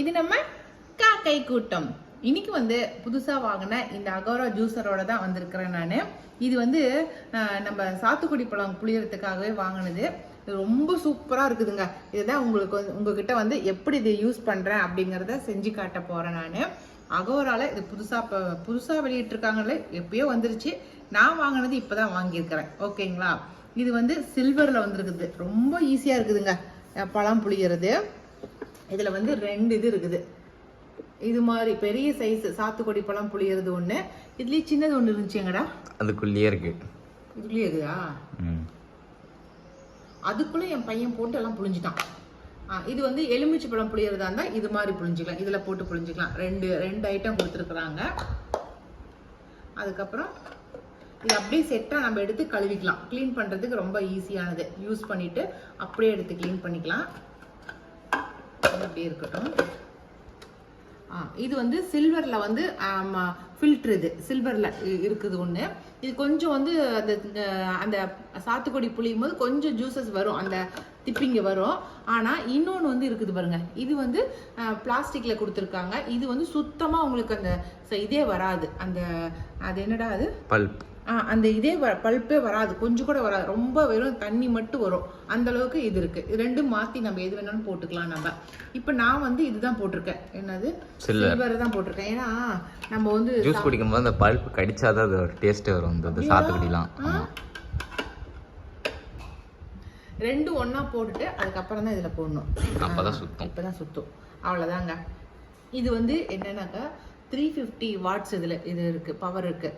இது நம்ம காக்கை கூட்டம். இன்னைக்கு வந்து புதுசாக வாங்கின இந்த அகோரா ஜூஸரோட தான் வந்திருக்கிறேன் நான். இது வந்து நம்ம சாத்துக்குடி பழம் புளியறதுக்காகவே வாங்கினது. ரொம்ப சூப்பராக இருக்குதுங்க. இதுதான் உங்களுக்கு வந்து உங்ககிட்ட வந்து எப்படி இதை யூஸ் பண்ணுறேன் அப்படிங்கிறத செஞ்சு காட்ட போகிறேன் நான். அகோராவில் இது புதுசாக இப்போ புதுசாக வெளியிட்டிருக்காங்கல்ல எப்பயோ வந்துருச்சு. நான் வாங்கினது இப்போ தான் வாங்கியிருக்கிறேன். ஓகேங்களா? இது வந்து சில்வரில் வந்துருக்குது. ரொம்ப ஈஸியாக இருக்குதுங்க. பழம் புளியறது. இதுல வந்து ரெண்டு இது இருக்குது. இது மாதிரி பெரிய சைஸ் சாத்துக்குடி பழம் புளியறது ஒண்ணு. இதுலயே சின்னது ஒண்ணு இருந்துச்சுங்கடா. அதுக்குள்ளேயே இருக்கு. இதுலயே இருக்குதா? அதுக்குள்ள என் பையன் போட்டு எல்லாம் புளிஞ்சிட்டான் இது வந்து எலுமிச்சை பழம் புளியறதா இருந்தா இது மாதிரி புளிஞ்சிக்கலாம் இதுல போட்டு புளிஞ்சிக்கலாம் ரெண்டு ரெண்டு ஐட்டம் கொடுத்துருக்குறாங்க. அதுக்கப்புறம் இது அப்படியே செட்டா நம்ம எடுத்து கழுவிக்கலாம். க்ளீன் பண்றதுக்கு ரொம்ப ஈஸியானது யூஸ் பண்ணிட்டு அப்படியே எடுத்து க்ளீன் பண்ணிக்கலாம். இது அப்படியே இருக்கட்டும். இது வந்து சில்வர்ல வந்து ஃபில்டர் இது. சில்வர்ல இருக்குது ஒன்று இது கொஞ்சம் வந்து அந்த அந்த சாத்துக்குடி புளியும் போது கொஞ்சம் ஜூசஸ் வரும். அந்த திப்பிங்க வரும். ஆனா இன்னொன்னு வந்து இருக்குது பாருங்க. இது வந்து பிளாஸ்டிக்ல கொடுத்துருக்காங்க. இது வந்து சுத்தமா உங்களுக்கு அந்த இதே வராது. அந்த அது என்னடா அது? பல்ப். அந்த இதே வ- பல்ப்பே வராது. கொஞ்சம் கூட வராது. ரொம்ப வெறும் தண்ணி மட்டும் வரும். அந்த அளவுக்கு இது இருக்கு. இது ரெண்டும் மாத்தி நம்ம எது வேணாலும் போட்டுக்கலாம் நம்ம. இப்ப நான் வந்து இதுதான் போட்டிருக்கேன். என்னது. சில்வர். தான் போட்டிருக்கேன். ஏன்னா நம்ம வந்து ஜூஸ் குடிக்கும்போது அந்த பல்ப் கடிச்சாதான் அது ஒரு டேஸ்ட் வரும். இது சாத்துக்குடிலாம். ரெண்டும் ஒண்ணா போட்டுட்டு அதுக்கப்புறம் தான் இதுல போடணும். அப்பதான் சுத்தம். இப்பதான் சுத்தும். அவ்வளவுதாங்க. இது வந்து என்னன்னாக்கா த்ரீ ஃபிஃப்டி வாட்ஸ் இதுல இது இருக்கு. பவர் இருக்கு.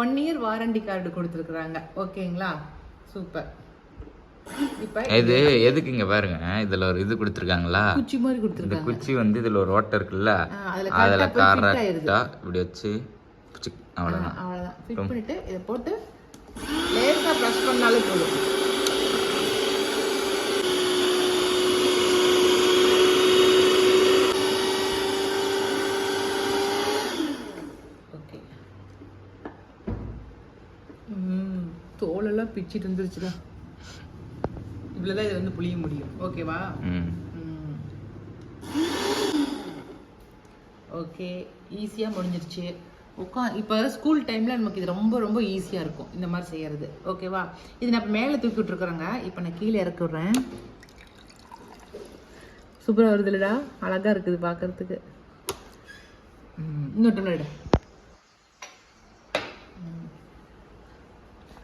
ஒன் இயர் வாரண்டி கார்டு கொடுத்துருக்குறாங்க. ஓகேங்களா சூப்பர் இது எதுக்கு இங்க பாருங்க. இதுல ஒரு இது கொடுத்துருக்காங்களா? குச்சி மாதிரி கொடுத்துருக்காங்க. குச்சி வந்து இதுல ஒரு ஓட்டை இருக்குல்ல? அதுல. கரெக்டா இப்படி வச்சு அவ்வளவுதான். அவ்வளவுதான். ஃபிட் பண்ணிட்டு இதை போட்டு லேசா ப்ரெஸ் பண்ணாலே போதும் ஓகே ம் தோலெல்லாம் பிச்சிட்டு வந்துருச்சுடா இவ்வளோதான் இது வந்து புளிய முடியும். ஓகேவா? ஓகே ஈஸியாக முடிஞ்சிருச்சு. உட்கா இப்போ ஸ்கூல் டைமில் நமக்கு இது ரொம்ப ரொம்ப ஈஸியாக இருக்கும் இந்த மாதிரி செய்யறது. ஓகேவா? இது நான் இப்போ மேலே தூக்கி விட்ருக்குறேங்க இப்போ நான் கீழே இறக்கி விட்றேன் சூப்பராக வருது இல்லடா அழகாக இருக்குது பார்க்கறதுக்கு இன்னொரு டம்ளர் எடு ம்.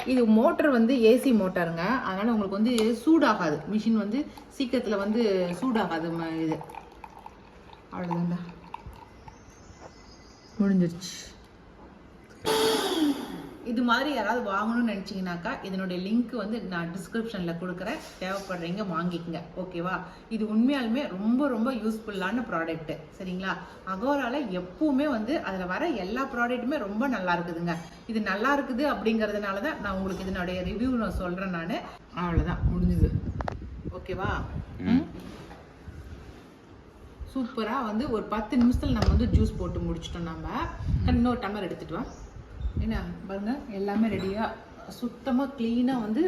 இது மோட்டர் வந்து ஏசி மோட்டருங்க. அதனால் உங்களுக்கு வந்து சூடாகாது. மிஷின் வந்து சீக்கிரத்தில் வந்து சூடாகாது இது. அவ்வளோதான்டா முடிஞ்சிருச்சு. இது மாதிரி யாராவது வாங்கணும்னு நினச்சிங்கனாக்கா இதனுடைய லிங்க் வந்து நான் டிஸ்கிரிப்ஷனில் கொடுக்குறேன். தேவைப்படுறீங்க வாங்கிக்கங்க. ஓகேவா? இது உண்மையாலுமே ரொம்ப ரொம்ப யூஸ்ஃபுல்லான ப்ராடக்ட்டு சரிங்களா? அகோரால எப்பவுமே வந்து அதில் வர எல்லா ப்ராடக்ட்டுமே ரொம்ப நல்லா இருக்குதுங்க. இது நல்லா இருக்குது அப்படிங்கிறதுனால தான் நான் உங்களுக்கு இதனுடைய ரிவ்யூ நான் சொல்கிறேன் நான். அவ்வளோதான் முடிஞ்சுது. ஓகேவா? சூப்பராக வந்து ஒரு பத்து நிமிஷத்தில் நம்ம வந்து ஜூஸ் போட்டு முடிச்சிட்டோம் நம்ம இன்னொரு டம்ளர் எடுத்துட்டு வா. என்ன பாருங்க எல்லாமே ரெடியாக சுத்தமாக க்ளீனாக வந்து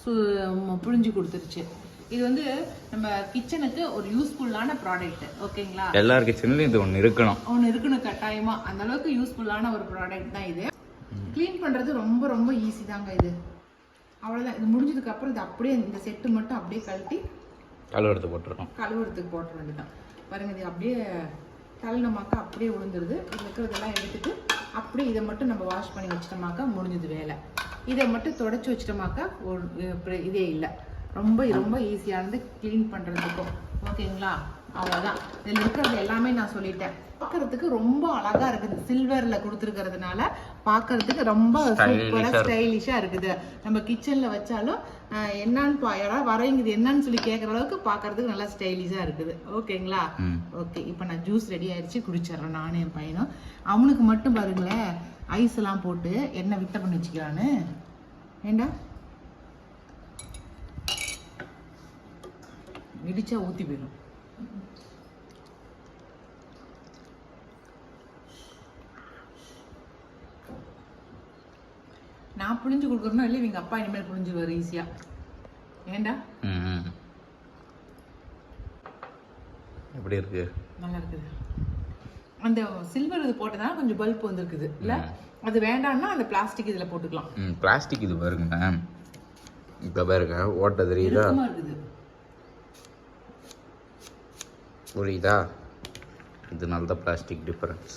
சு புழிஞ்சு கொடுத்துருச்சு. இது வந்து நம்ம கிச்சனுக்கு ஒரு யூஸ்ஃபுல்லான ப்ராடக்ட் ஓகேங்களா? எல்லார் கிச்சன்லயும் இது ஒண்ணு இருக்கணும். ஒன்று இருக்கணும் கட்டாயமா. அந்த அளவுக்கு யூஸ்ஃபுல்லான ஒரு ப்ராடக்ட் தான் இது. க்ளீன் பண்றது ரொம்ப ரொம்ப ஈஸி தாங்க இது. அவ்வளோதான் இது முடிஞ்சதுக்கு அப்புறம் இது அப்படியே இந்த செட்டு மட்டும் அப்படியே கழட்டி கழுவு எடுத்து போட்டுருக்கோம் கழுவுறதுக்கு போட்ட வேண்டியதான் பாருங்க இது அப்படியே தள்ளினமாக்கா அப்படியே விழுந்துருது இருக்கிறதெல்லாம் எடுத்துட்டு அப்படி இதை மட்டும் நம்ம வாஷ் பண்ணி வச்சிட்டோமாக்கா முடிஞ்சது வேலை. இதை மட்டும் தொடச்சி வச்சிட்டோமாக்கா ஒரு இதே இல்லை. ரொம்ப ரொம்ப ஈஸியானது க்ளீன் பண்ணுறதுக்கும் ஓகேங்களா அவ்வளோதான் இதில் இருக்கிறது எல்லாமே நான் சொல்லிட்டேன். பார்க்கறதுக்கு ரொம்ப அழகா இருக்குது. சில்வர்ல கொடுத்துருக்கிறதுனால பார்க்கறதுக்கு ரொம்ப சூப்பரா ஸ்டைலிஷா இருக்குது. நம்ம கிச்சன்ல வச்சாலும் என்னன்னு யாராவது வரவங்க இது என்னன்னு சொல்லி கேட்குற அளவுக்கு பார்க்கறதுக்கு நல்லா ஸ்டைலிஷா இருக்குது. ஓகேங்களா. ஓகே இப்போ நான் ஜூஸ் ரெடி ஆயிடுச்சு குடிச்சிடுறேன் நானும் என் பையனும். அவனுக்கு மட்டும் பாருங்களேன் ஐஸ் எல்லாம் போட்டு எண்ணெய் விட்ட பண்ணி வச்சுக்கலான்னு? ஏண்டா? இடிச்சா ஊத்தி போயிடும் நான் புழிஞ்சு கொடுக்குறேன்னா இல்லை எங்க அப்பா இனிமேல் புழிஞ்சுவாரு ஈஸியா ஏண்டா. எப்படி இருக்கு? நல்லா இருக்குது. அந்த சில்வர் இது போட்டதால கொஞ்சம் பல்ப் வந்திருக்குது இல்ல? அது வேண்டாம்னா அந்த பிளாஸ்டிக் இதுல போட்டுக்கலாம். ம் பிளாஸ்டிக் இது பாருங்க இப்போ பாருங்க ஓட்ட தெரியுதா? இருக்குது. புரியுதா? இதனால தான் பிளாஸ்டிக் டிஃபரன்ஸ்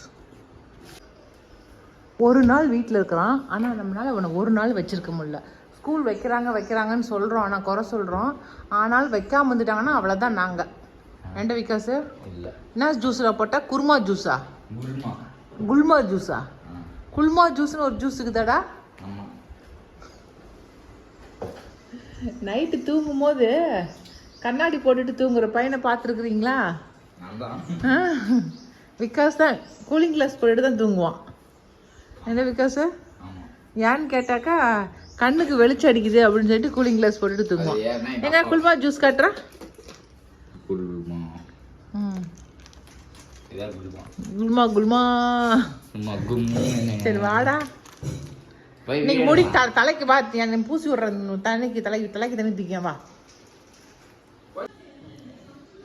ஒரு நாள் வீட்டில் இருக்கிறான் ஆனால் நம்மளால அவனை ஒரு நாள் வச்சிருக்க முடியல. ஸ்கூல் வைக்கிறாங்க வைக்கிறாங்கன்னு சொல்கிறோம் ஆனால் குறை சொல்கிறோம் ஆனால் வைக்காம வந்துட்டாங்கன்னா அவ்வளோதான் நாங்கள் ரெண்டு விகாஸ் இல்லை. என்ன ஜூஸில் போட்டால் குருமா ஜூஸா குல்மா ஜூஸா குல்மா ஜூஸ்னு ஒரு ஜூஸ் இருக்குதாடா? நைட்டு தூங்கும் போது கண்ணாடி போட்டுட்டு தூங்குற பையனை பார்த்துருக்குறீங்களா? விகாஸ் தான் கூலிங் கிளாஸ் போட்டுட்டு தான் தூங்குவான். என்ன விகாஸ் ஏன்னு கேட்டாக்கா கண்ணுக்கு வெளிச்சம் அடிக்குது அப்படின்னு சொல்லிட்டு கூலிங் கிளாஸ் போட்டுட்டு தூங்குவான். எங்க குல்மா ஜூஸ் காட்டுறா? குல்மா. குல்மா. சரி வாடா. இன்னைக்கு முடி த தலைக்கு வா பூசி விடுறேன். தலைக்கு தலைக்கு தலைக்கு தண்ணி தூக்கியா வா.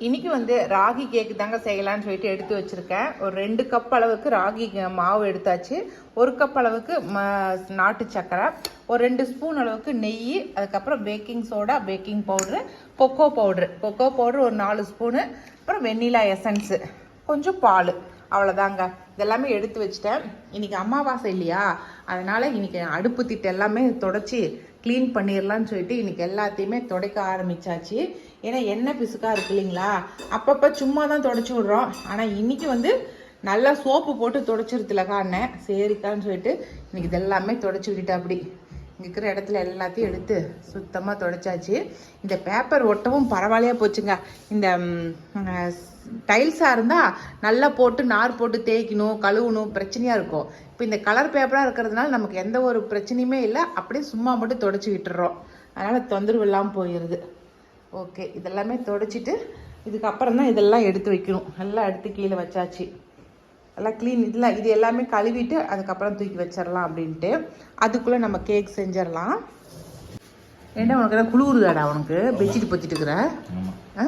இன்றைக்கி வந்து ராகி கேக்கு தாங்க செய்யலாம்னு சொல்லிட்டு எடுத்து வச்சுருக்கேன். ஒரு ரெண்டு கப் அளவுக்கு ராகி மாவு எடுத்தாச்சு. ஒரு கப் அளவுக்கு ம நாட்டு சக்கரை ஒரு ரெண்டு ஸ்பூன் அளவுக்கு நெய் அதுக்கப்புறம் baking soda baking powder cocoa powder cocoa powder ஒரு நாலு ஸ்பூனு அப்புறம் வெண்ணிலா எசன்ஸு கொஞ்சம் பால். அவ்வளோதாங்க இதெல்லாமே எடுத்து வச்சிட்டேன். இன்றைக்கி அமாவாசை இல்லையா? அதனால் இன்றைக்கி அடுப்பு திட்டு எல்லாமே தொடச்சி க்ளீன் பண்ணிடலான்னு சொல்லிட்டு இன்னைக்கு எல்லாத்தையுமே துடைக்க ஆரம்பிச்சாச்சு. ஏன்னா எண்ணெய் பிசுக்காக இருக்கு இல்லைங்களா? அப்பப்போ சும்மா தான் தொடச்சி விட்றோம். ஆனால் இன்னைக்கு வந்து நல்லா சோப்பு போட்டு தொடச்சிருத்துல காணேன் சரிக்கான்னு சொல்லிட்டு இன்றைக்கி இதெல்லாமே தொடச்சி விட்டுட்டு அப்படி. இருக்கிற இடத்துல எல்லாத்தையும் எடுத்து சுத்தமாக தொடச்சாச்சு. இந்த பேப்பர் ஒட்டவும் பரவாயில்லையா போச்சுங்க. இந்த டைல்ஸாக இருந்தால் நல்லா போட்டு நார் போட்டு தேய்க்கணும் கழுவணும் பிரச்சனையாக இருக்கும். இப்போ இந்த கலர் பேப்பராக இருக்கிறதுனால நமக்கு எந்த ஒரு பிரச்சனையுமே இல்லை. அப்படியே சும்மா மட்டும் தொடச்சி விட்டுறோம் அதனால் தொந்தரவு இல்லாமல் போயிடுது ஓகே இதெல்லாமே தொடச்சிட்டு இதுக்கப்புறம் தான் இதெல்லாம் எடுத்து வைக்கணும். எல்லாம் எடுத்து கீழே வச்சாச்சு. எல்லாம் க்ளீன் இதில் இது எல்லாமே கழுவிட்டு அதுக்கப்புறம் தூக்கி வச்சிடலாம் அப்படின்ட்டு. அதுக்குள்ளே நம்ம கேக் செஞ்சிடலாம். ஏன்டா உனக்கு குளிருதாடா உனக்கு? பெட்ஷீட் பொத்திட்டு இருக்கிற? ஆ?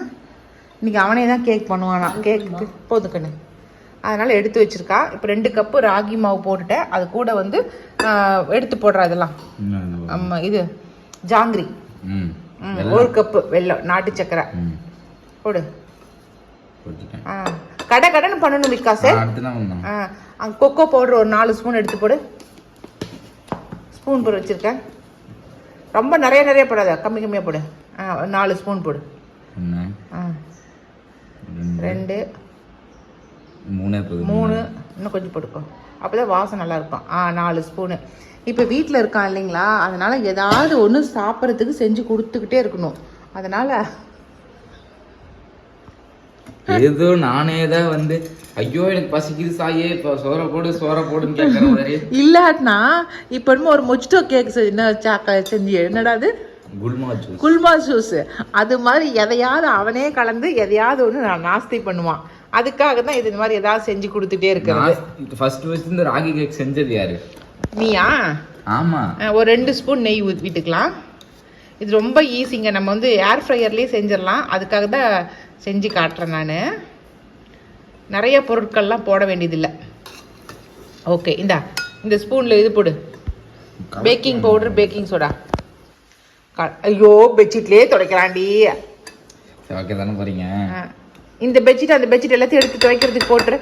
இன்னைக்கு அவனே தான் கேக் பண்ணுவானா. கேக்கு போதும் கண்ணு. அதனால் எடுத்து வச்சிருக்கா. இப்போ ரெண்டு கப்பு ராகி மாவு போட்டுட்டேன். அது கூட வந்து எடுத்து போடுறா அதெல்லாம் ஆமா இது ஜாங்கிரி. ஒரு கப்பு வெல்லம் நாட்டு சக்கரை. ம். போடு. ஆ கடை கடைன்னு பண்ணணும் விகாஸ் ஆ கொக்கோ பவுடர் ஒரு நாலு ஸ்பூன் எடுத்து போடு. ஸ்பூன் போடு வச்சிருக்கேன். ரொம்ப நிறைய நிறைய போடாத. கம்மி கம்மியாக போடு. ஆ ஒரு நாலு ஸ்பூன் போடு. ரெண்டு. மூணே மூணு. இன்னும் கொஞ்சம் போட்டுக்கோ. அப்போதான் வாசம் நல்லா இருக்கும் ஆ நாலு ஸ்பூனு. இப்போ வீட்டில் இருக்கான் இல்லைங்களா? அதனால ஏதாவது ஒன்று சாப்பிட்றதுக்கு செஞ்சு கொடுத்துக்கிட்டே இருக்கணும். அதனால ஏதோ நானே தான் வந்து ஐயோ எனக்கு பசிக்குது சாயே இப்போ சோற போடு சோற போடுன்னு கேட்குற மாதிரி. இல்லாட்டினா இப்போ ஒரு மொச்சிட்டோ கேக் செஞ்சு என்னடா அது? குல்மா ஜூஸ் அது மாதிரி எதையாவது அவனே கலந்து எதையாவது ஒன்று நான் நாஸ்தி பண்ணுவான். அதுக்காக தான் இது இந்த மாதிரி ஏதாவது செஞ்சு கொடுத்துட்டே இருக்கிறது. ஃபர்ஸ்ட் ஃபர்ஸ்ட் இந்த ராகி கேக் செஞ்சது யாரு? நீயா? ஆமா. ஒரு ரெண்டு ஸ்பூன் நெய் ஊற்றிட்டுக்கலாம் இது ரொம்ப ஈஸிங்க நம்ம வந்து ஏர் ஃப்ரையர்லேயே செஞ்சிடலாம். அதுக்காக தான் செஞ்சு காட்டுறேன் நான். நிறைய பொருட்கள்லாம் போட வேண்டியதில்லை. ஓகே இந்தா இந்த ஸ்பூனில் இது போடு. பேக்கிங் பவுடர் பேக்கிங் சோடா ஐயோ பெட்ஷீட்லேயே துடைக்கிறாண்டி ஓகே தானே போறீங்க? இந்த பெட்ஷீட் அந்த பெட்ஷீட் எல்லாத்தையும் எடுத்து துவைக்கிறதுக்கு போட்டுரு.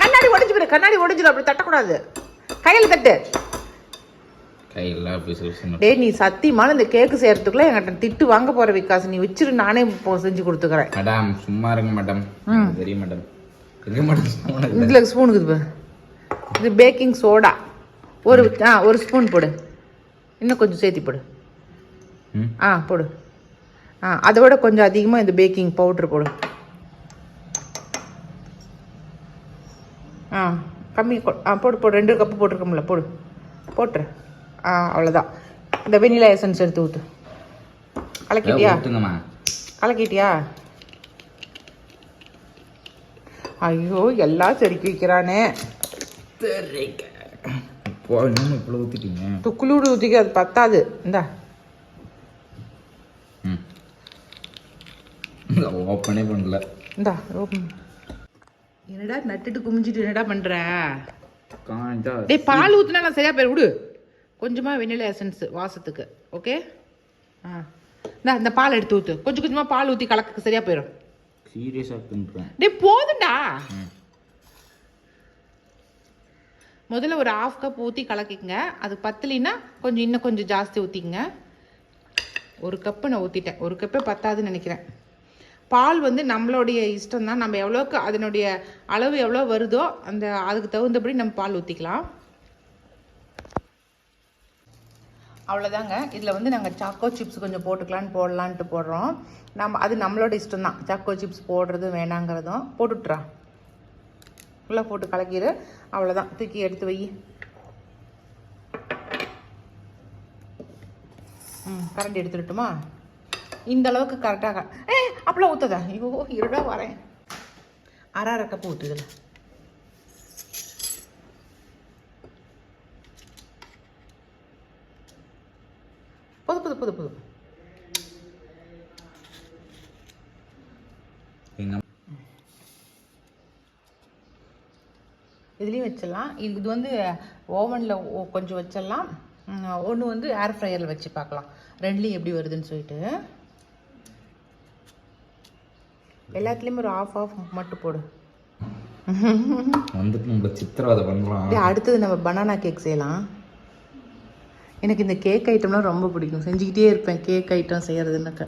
கண்ணாடி உடஞ்சிடும் கண்ணாடி உடஞ்சிடும் அப்படி தட்டக்கூடாது. கையில் தட்டு. டேய் நீ சத்தியமான இந்த கேக்கு செய்யறதுக்குள்ள என்கிட்ட திட்டு வாங்க போற விகாஸ். நீ வச்சிரு நானே செஞ்சு கொடுத்துக்கிறேன். மேடம் சும்மா இருங்க மேடம். தெரியும் மேடம். இதுல ஸ்பூன் இருக்குது பாரு. இது பேக்கிங் சோடா ஒரு ஒரு ஸ்பூன் போடு. இன்னும் கொஞ்சம் சேர்த்தி போடு. ஆ போடு. ஆ அதை விட கொஞ்சம் அதிகமாக இந்த பேக்கிங் பவுட்ரு போடு. ஆ கம்மி ஆ போடு போடு. ரெண்டு கப்பு போட்டிருக்கோம்ல போடு. போட்டுரு. ஆ அவ்வளோதான் இந்த வெனிலா எசன்ஸ் எடுத்து ஊற்று கலக்கிட்டியா? கலக்கிட்டியா? ஐயோ எல்லாம் செருக்கி வைக்கிறானே. இப்போ இன்னும் இவ்வளோ ஊற்றிட்டீங்க துக்குளூடு ஊற்றிக்க அது பத்தாது. இந்தா. ம். ஓப்பனே பண்ணல. இந்தா ஓப்பன் என்னடா நட்டுட்டு குமிஞ்சிட்டு என்னடா பண்ற? காஞ்சா டேய் பால் ஊத்துனா நான் சரியா போயிரு விடு. கொஞ்சமா வெண்ணிலா எசன்ஸ் வாசத்துக்கு ஓகே? ஆ. இந்தா இந்த பால் எடுத்து ஊத்து. கொஞ்சம் கொஞ்சமா பால் ஊத்தி கலக்க சரியா போயிடும் சீரியஸா தின்றேன் டேய் போதும்டா. முதல்ல ஒரு ஹாஃப் கப் ஊற்றி கலக்கிங்க அது பத்தலின்னா கொஞ்சம் இன்னும் கொஞ்சம் ஜாஸ்தி ஊற்றிக்கங்க ஒரு கப்பு நான் ஊற்றிட்டேன் ஒரு கப்பே பத்தாதுன்னு நினைக்கிறேன். பால் வந்து நம்மளுடைய இஷ்டம் தான் நம்ம எவ்வளோக்கு அதனுடைய அளவு எவ்வளோ வருதோ அந்த அதுக்கு தகுந்தபடி நம்ம பால் ஊற்றிக்கலாம் அவ்வளோதாங்க இதில் வந்து நாங்கள் சாக்கோ சிப்ஸ் கொஞ்சம் போட்டுக்கலான்னு போடலான்ட்டு போடுறோம். நம்ம அது நம்மளோட இஷ்டம் தான் சாக்கோ சிப்ஸ் போடுறதும் வேணாங்கிறதும். போட்டுட்றா உள்ளே போட்டு கலக்கிடு அவ்வளோதான் தூக்கி எடுத்து வை. ம் கரண்டி எடுத்துட்டுமா இந்த அளவுக்கு கரெக்டாக ஏ அப்பெல்லாம் ஊற்றுதா ஐயோ இருடா வரேன். அரை அரை கப்பு ஊற்றுதில்லை இதில் புது புது புது புது எங்க இதுலேயும் வச்சிடலாம். இது வந்து ஓவனில் கொஞ்சம் வச்சிடலாம். ஒன்று வந்து ஏர் ஃப்ரையரில் வச்சு பார்க்கலாம். ரெண்டுலேயும் எப்படி வருதுன்னு சொல்லிட்டு. எல்லாத்துலேயுமே ஒரு ஆஃப் ஆஃப் மட்டும் போடு. வந்துட்டு நம்ம சித்திரவதை டேய், அடுத்தது நம்ம பனானா கேக் செய்யலாம். எனக்கு இந்த கேக் ஐட்டம்லாம் ரொம்ப பிடிக்கும். செஞ்சுக்கிட்டே இருப்பேன். கேக் ஐட்டம் செய்யறதுன்னாக்க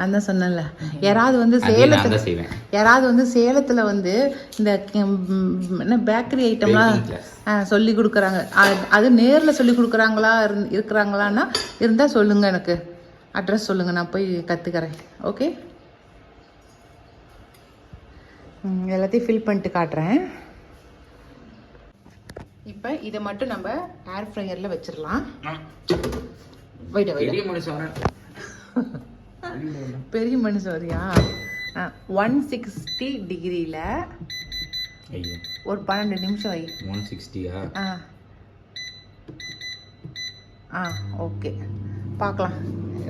நான் தான் சொன்னேன்ல. யாராவது வந்து சேலத்தில் யாராவது வந்து சேலத்தில் வந்து இந்த என்ன பேக்கரி ஐட்டம்லாம் சொல்லி கொடுக்குறாங்க. அது நேரில் சொல்லி கொடுக்குறாங்களா இருக்கிறாங்களான்னா இருந்தால் சொல்லுங்கள் எனக்கு. அட்ரஸ் சொல்லுங்கள் நான் போய் கற்றுக்கிறேன் ஓகே எல்லாத்தையும் ஃபில் பண்ணிட்டு காட்டுறேன். இப்போ இதை மட்டும் நம்ம ஏர் ஃப்ரையரில் வச்சிடலாம் வைட வைட. பெரிய மனுஷன் வரியா? ஒன் சிக்ஸ்டி டிகிரியில் ஐயோ. ஒரு பன்னெண்டு நிமிஷம் வை. ஒன் சிக்ஸ்டியா ஆ. ஆ ஓகே பார்க்கலாம்.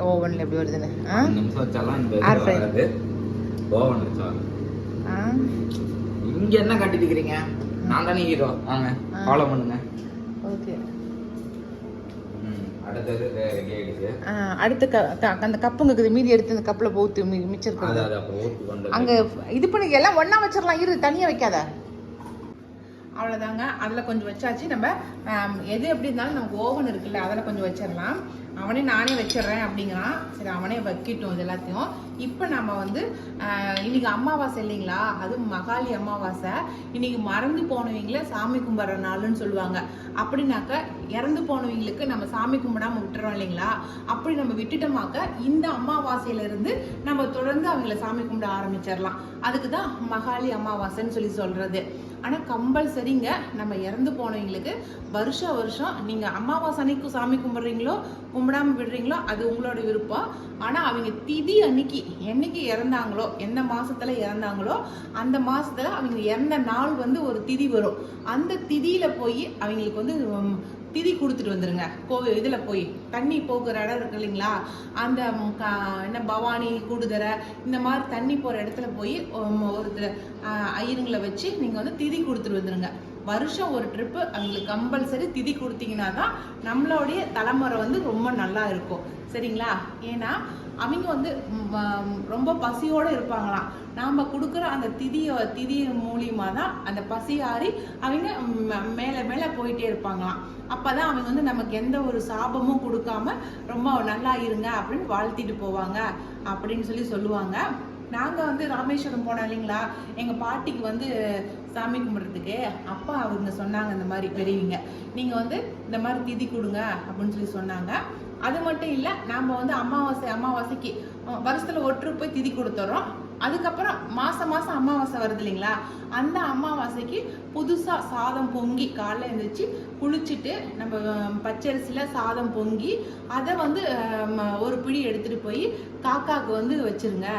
ஓவனில் எப்படி வருதுன்னு. ஆ? நிமிஷம் வச்சாலாம் fry. வராது. ஓவன் வச்சா. ஆ. இங்க என்ன காட்டிட்டு இருக்கிறீங்க நான் தானே ஹீரோ வாங்க ஃபாலோ பண்ணுங்க. ஓகே ம், அடுத்தது ரெடி ஆயிடுச்சு ஆ அடுத்த அந்த கப்புங்க இருக்குது. மீதி எடுத்து அந்த கப்பில் போத்து மிச்சம் அது இருக்குது அது அங்கே இது பண்ணி எல்லாம் ஒன்றா வச்சிடலாம். இரு தனியாக வைக்காத. அவ்வளோதாங்க அதில் கொஞ்சம் வச்சாச்சு. நம்ம எது எப்படி இருந்தாலும் நமக்கு ஓவன் இருக்குல்ல அதில் கொஞ்சம் வச்சிடலாம். அவனே நானே வச்சிடுறேன் அப்படிங்கிறான். சரி அவனே வைக்கட்டும் இது எல்லாத்தையும். இப்போ நம்ம வந்து இன்னைக்கு அமாவாசை இல்லைங்களா? அதுவும் மகாளி அமாவாசை இன்னைக்கு மறந்து போனவங்கள சாமி கும்பிட்ற நாளுன்னு சொல்லுவாங்க. அப்படின்னாக்க இறந்து போனவங்களுக்கு நம்ம சாமி கும்பிடாம விட்டுறோம் இல்லைங்களா? அப்படி நம்ம விட்டுட்டோமாக்க இந்த அமாவாசையில இருந்து நம்ம தொடர்ந்து அவங்கள சாமி கும்பிட ஆரம்பிச்சிடலாம். அதுக்கு தான் மகாளி அமாவாசைன்னு சொல்லி சொல்றது. ஆனால் கம்பல்சரிங்க நம்ம இறந்து போனவங்களுக்கு வருஷ வருஷம் நீங்கள் அமாவாசை அன்னைக்கு சாமி கும்பிட்றீங்களோ கும்பிடாம விடுறீங்களோ அது உங்களோட விருப்பம். ஆனால் அவங்க திதி அன்னைக்கு என்னைக்கு இறந்தாங்களோ எந்த மாதத்தில் இறந்தாங்களோ அந்த மாதத்தில் அவங்க இறந்த நாள் வந்து ஒரு திதி வரும். அந்த திதியில் போய் அவங்களுக்கு வந்து திதி கொடுத்துட்டு வந்துருங்க. கோவில் இதுல போய். தண்ணி போக்குற இடம் இருக்கு இல்லைங்களா? அந்த கா- என்ன பவானி கூடுதரை இந்த மாதிரி தண்ணி போற இடத்துல போய் ஒரு ஆஹ், ஐயருங்களை வச்சு நீங்க வந்து திதி கொடுத்துட்டு வந்துருங்க. வருஷம் ஒரு ட்ரிப்பு அவங்களுக்கு கம்பல்சரி திதி கொடுத்தீங்கன்னா தான் நம்மளுடைய தலைமுறை வந்து ரொம்ப நல்லா இருக்கும். சரிங்களா? ஏன்னா அவங்க வந்து ரொம்ப பசியோடு இருப்பாங்களாம். நாம் கொடுக்குற அந்த திதியை திதி மூலியமாக தான் அந்த பசி ஆறி அவங்க மேலே மேலே போயிட்டே இருப்பாங்களாம். அப்போ தான் அவங்க வந்து நமக்கு எந்த ஒரு சாபமும் கொடுக்காம ரொம்ப நல்லா இருங்க அப்படின்னு வாழ்த்திட்டு போவாங்க அப்படின்னு சொல்லி சொல்லுவாங்க. நாங்கள் வந்து ராமேஸ்வரம் போனோம் இல்லைங்களா? எங்கள் பாட்டிக்கு வந்து சாமி கும்பிட்றதுக்கு அப்பா அவங்க சொன்னாங்க இந்த மாதிரி பெரியவங்க. நீங்க வந்து இந்த மாதிரி திதி கொடுங்க அப்படின்னு சொல்லி சொன்னாங்க. அது மட்டும் இல்ல நாம வந்து அமாவாசை அமாவாசைக்கு வருஷத்தில் வருஷத்துல ஒற்று போய் திதி கொடுத்துறோம். அதுக்கப்புறம் மாசம் மாசம் அமாவாசை வருது இல்லைங்களா? அந்த அமாவாசைக்கு புதுசா சாதம் பொங்கி காலைல எழுந்திரிச்சு குளிச்சுட்டு நம்ம பச்சரிசியில் பச்சரிசியில சாதம் பொங்கி அதை வந்து ஒரு பிடி எடுத்துட்டு போய் காக்காவுக்கு வந்து வச்சிருங்க.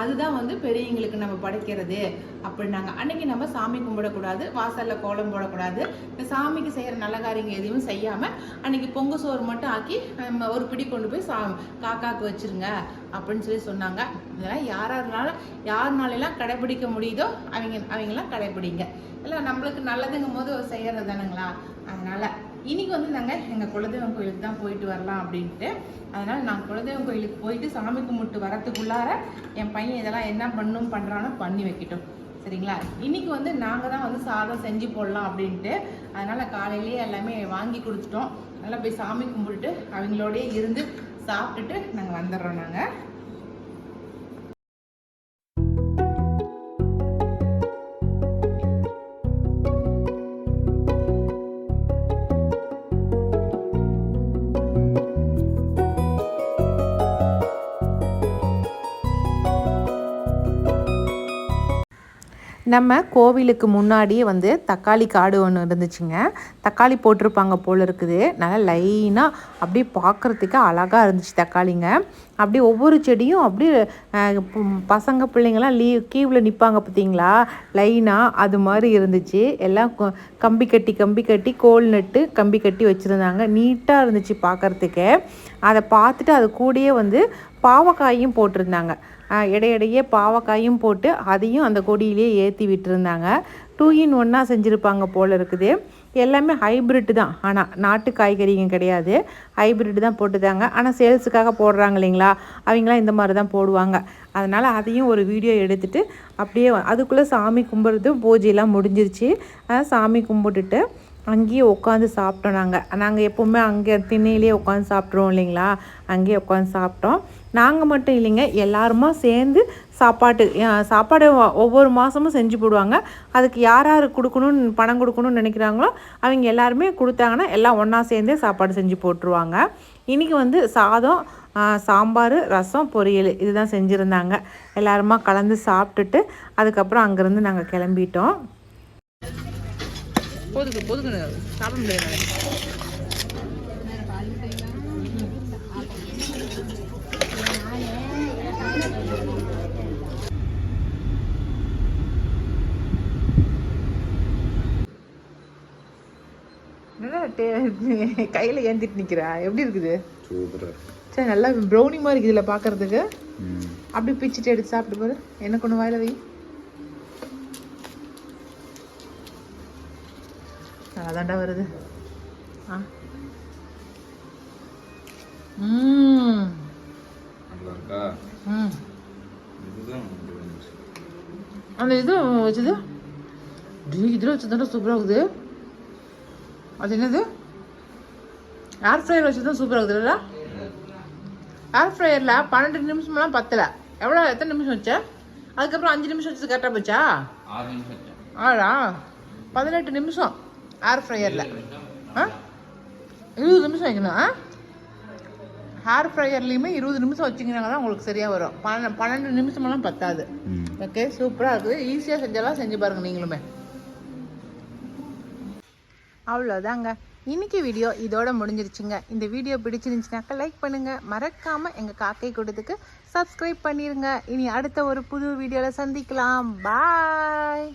அதுதான் வந்து பெரியவங்களுக்கு நம்ம படைக்கிறது அப்படின்னாங்க. அன்னைக்கு நம்ம சாமி கும்பிடக்கூடாது வாசல்ல கோலம் போடக்கூடாது. இந்த சாமிக்கு செய்கிற நல்ல காரியங்கள் எதுவும் செய்யாம அன்னைக்கு பொங்கு சோறு மட்டும் ஆக்கி நம்ம ஒரு பிடி கொண்டு போய் சா காக்காவுக்கு வச்சிருங்க அப்படின்னு சொல்லி சொன்னாங்க. இதெல்லாம் யாராருனாலும் யாருனாலெல்லாம் கடைபிடிக்க முடியுதோ அவங்க அவங்கெல்லாம் கடைபிடிங்க. இல்லை நம்மளுக்கு நல்லதுங்கும் போது செய்யறது தானுங்களா? அதனால் இன்னைக்கு வந்து நாங்கள் எங்கள் குலதெய்வம் கோயிலுக்கு தான் போயிட்டு வரலாம் அப்படின்ட்டு. அதனால் நான் குலதெய்வம் கோயிலுக்கு போயிட்டு சாமி கும்பிட்டு வரத்துக்குள்ளார என் பையன் இதெல்லாம் என்ன பண்ணும் பண்ணுறானோ பண்ணி வைக்கட்டும். சரிங்களா? இன்னைக்கு வந்து நாங்கள் தான் வந்து சாதம் செஞ்சு போடலாம் அப்படின்ட்டு. அதனால் காலையிலேயே எல்லாமே வாங்கி கொடுத்துட்டோம். நல்லா போய் சாமி கும்பிட்டுட்டு அவங்களோடயே இருந்து சாப்பிட்டுட்டு நாங்கள் வந்துடுறோம் நாங்கள் நம்ம கோவிலுக்கு முன்னாடியே வந்து தக்காளி காடு ஒன்று இருந்துச்சுங்க. தக்காளி போட்டிருப்பாங்க போல் இருக்குது. நல்லா லைனாக அப்படியே பார்க்குறதுக்கு அழகாக இருந்துச்சு தக்காளிங்க. அப்படியே ஒவ்வொரு செடியும் அப்படியே பசங்க பிள்ளைங்களாம் லீவ் கீவில் நிற்பாங்க பார்த்தீங்களா லைனாக அது மாதிரி இருந்துச்சு. எல்லாம் கம்பி கட்டி கம்பி கட்டி கோல் நட்டு கம்பி கட்டி வச்சுருந்தாங்க. நீட்டாக இருந்துச்சு பார்க்குறதுக்கு அதை பார்த்துட்டு அது கூடயே வந்து பாவக்காயும் போட்டிருந்தாங்க. இடையிடையே பாவக்காயும் போட்டு அதையும் அந்த கொடியிலேயே ஏற்றி விட்டுருந்தாங்க. டூ இன் ஒன்னாக செஞ்சுருப்பாங்க போல் இருக்குது. எல்லாமே ஹைப்ரிட்டு தான். ஆனால் நாட்டு காய்கறிங்க கிடையாது. ஹைப்ரிட்டு தான் போட்டுதாங்க. ஆனால் சேல்ஸுக்காக போடுறாங்க இல்லைங்களா? அவங்களாம் இந்த மாதிரி தான் போடுவாங்க. அதனால் அதையும் ஒரு வீடியோ எடுத்துகிட்டு அப்படியே அதுக்குள்ளே சாமி கும்பிட்றதும் பூஜையெல்லாம் முடிஞ்சிருச்சு. சாமி கும்பிட்டுட்டு அங்கேயே உட்காந்து சாப்பிட்டோம் நாங்கள் நாங்கள் எப்போவுமே அங்கே திண்ணையிலே உட்காந்து சாப்பிட்ருவோம் இல்லைங்களா? அங்கேயே உட்காந்து சாப்பிட்டோம். நாங்கள் மட்டும் இல்லைங்க எல்லாருமா சேர்ந்து சாப்பாட்டு சாப்பாடு ஒவ்வொரு மாதமும் செஞ்சு போடுவாங்க. அதுக்கு யார் யார் கொடுக்கணும்னு பணம் கொடுக்கணும்னு நினைக்கிறாங்களோ அவங்க எல்லாருமே கொடுத்தாங்கன்னா எல்லாம் ஒன்றா சேர்ந்தே சாப்பாடு செஞ்சு போட்டுருவாங்க. இன்றைக்கி வந்து சாதம் சாம்பார் ரசம் பொரியல் இதுதான் செஞ்சுருந்தாங்க. எல்லாருமா கலந்து சாப்பிட்டுட்டு அதுக்கப்புறம் அங்கேருந்து நாங்கள் கிளம்பிட்டோம். போதுக்கு போதுக்கு சாப்பிட முடியாது கையில் ஏந்திட்டு நிற்கிறா எப்படி இருக்குது? சரி நல்லா ப்ரௌனி மாதிரி இருக்குது இதில் பார்க்கறதுக்கு. அப்படி பிச்சுட்டு எடுத்து சாப்பிட்டு பாரு. என்ன கொண்டு வாயில வை. நல்லாதாண்டா வருது. ஆ. ம். ம். அந்த இது வச்சது? டீ இதில் வச்சதுதான் சூப்பராக இருக்குது அது என்னது? ஏர் ஃப்ரையர் வச்சது தான் சூப்பராக இருக்குது இல்லை ஏர் ஃப்ரையரில் பன்னெண்டு நிமிஷம்லாம் பத்தலை. எவ்வளோ எத்தனை நிமிஷம் வச்ச? அதுக்கப்புறம் அஞ்சு நிமிஷம் வச்சது கரெக்டாக போச்சா? ஆறு நிமிஷம் வச்சேன். ஆடா பதினெட்டு நிமிஷம். ஏர் ஃப்ரையரில் ஆ? இருபது நிமிஷம் வைக்கணும் ஆ? ஹேர் ஃப்ரையர்லேயுமே இருபது நிமிஷம் வச்சிங்கன்னா தான் உங்களுக்கு சரியாக வரும். பன்ன பன்னெண்டு நிமிஷமெல்லாம் பத்தாது. ஓகே சூப்பராக இருக்குது. ஈஸியாக செஞ்சாலாம் செஞ்சு பாருங்க நீங்களுமே. அவ்வளோதாங்க இன்னைக்கு வீடியோ இதோட முடிஞ்சிருச்சுங்க. இந்த வீடியோ பிடிச்சிருந்துச்சுனாக்கா லைக் பண்ணுங்க. மறக்காம எங்க காக்கை கூட்டத்துக்கு சப்ஸ்கிரைப் பண்ணிருங்க. இனி அடுத்த ஒரு புது வீடியோல சந்திக்கலாம். பாய்